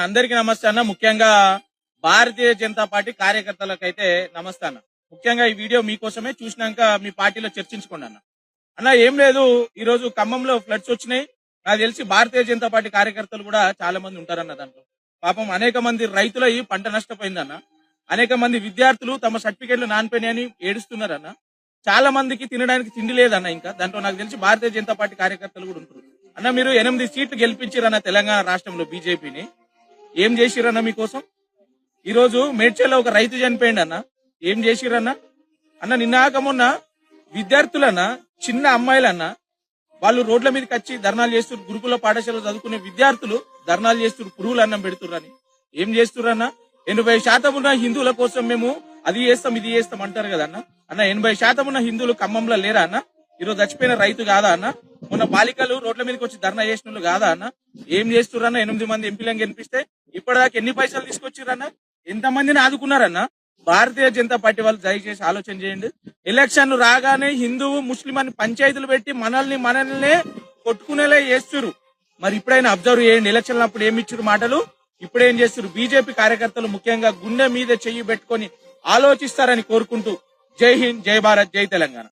అన్న అందరికీ నమస్తే అన్న. ముఖ్యంగా భారతీయ జనతా పార్టీ కార్యకర్తలకైతే నమస్తే అన్న. ముఖ్యంగా ఈ వీడియో మీకోసమే చూసినాక మీ పార్టీలో చర్చించుకోండి అన్న. అన్న ఏం లేదు ఈ రోజు ఖమ్మంలో ఫ్లడ్స్ వచ్చినాయి. నాకు తెలిసి భారతీయ జనతా పార్టీ కార్యకర్తలు కూడా చాలా మంది ఉంటారన్న దాంట్లో. పాపం అనేక మంది రైతుల ఈ పంట నష్టపోయిందన్న అనేక మంది విద్యార్థులు తమ సర్టిఫికేట్లు నానిపోయినాయని ఏడుస్తున్నారన్న చాలా మందికి తినడానికి తిండి లేదన్న ఇంకా. దాంట్లో నాకు తెలిసి భారతీయ జనతా పార్టీ కార్యకర్తలు కూడా ఉంటారు. అన్న మీరు ఎనిమిది సీట్లు గెలిపించారన్న తెలంగాణ రాష్ట్రంలో బీజేపీని. ఏం చేసిరన్నా మీకోసం? ఈ రోజు మేడ్చల్లో ఒక రైతు చనిపోయింది అన్న ఏం చేసిరన్నా? అన్న నిన్నాక మొన్న విద్యార్థులన్న చిన్న అమ్మాయిలన్న వాళ్ళు రోడ్ల మీదకి వచ్చి ధర్నాలు చేస్తున్నారు. గురుకుల పాఠశాలలో చదువుకునే విద్యార్థులు ధర్నాలు చేస్తున్నారు. పురుగులు అన్నం పెడుతుర్రని. ఏం చేస్తుర్రన్నా? ఎనభై శాతం ఉన్న హిందువుల కోసం మేము అది చేస్తాం ఇది చేస్తాం అంటారు కదా అన్న. అన్న ఎనభై శాతం ఉన్న హిందువులు ఖమ్మంలో లేరా అన్న? ఈరోజు చచ్చిపోయిన రైతు కాదా అన్న? మొన్న బాలికలు రోడ్ల మీదకి వచ్చి ధర్నా చేసిన కాదా అన్న? ఏం చేస్తుర్రన్న? ఎనిమిది మంది ఎంపీలను గెలిపిస్తే ఇప్పటిదాకా ఎన్ని పైసలు తీసుకొచ్చారన్న ఎంత మందిని ఆదుకున్నారన్న భారతీయ జనతా పార్టీ వాళ్ళు దయచేసి ఆలోచన చేయండి. ఎలక్షన్ రాగానే హిందువు ముస్లిం అని పంచాయతీలు పెట్టి మనల్ని మనల్నే కొట్టుకునేలా చేస్తురు మరి ఇప్పుడైనా అబ్జర్వ్ చేయండి. ఎలక్షన్ అప్పుడు ఏమి ఇచ్చారు మాటలు? ఇప్పుడు ఏం చేస్తారు బీజేపీ కార్యకర్తలు ముఖ్యంగా గుండె మీద చెయ్యి పెట్టుకొని ఆలోచిస్తారని కోరుకుంటూ జై హింద్ జై భారత్ జై తెలంగాణ.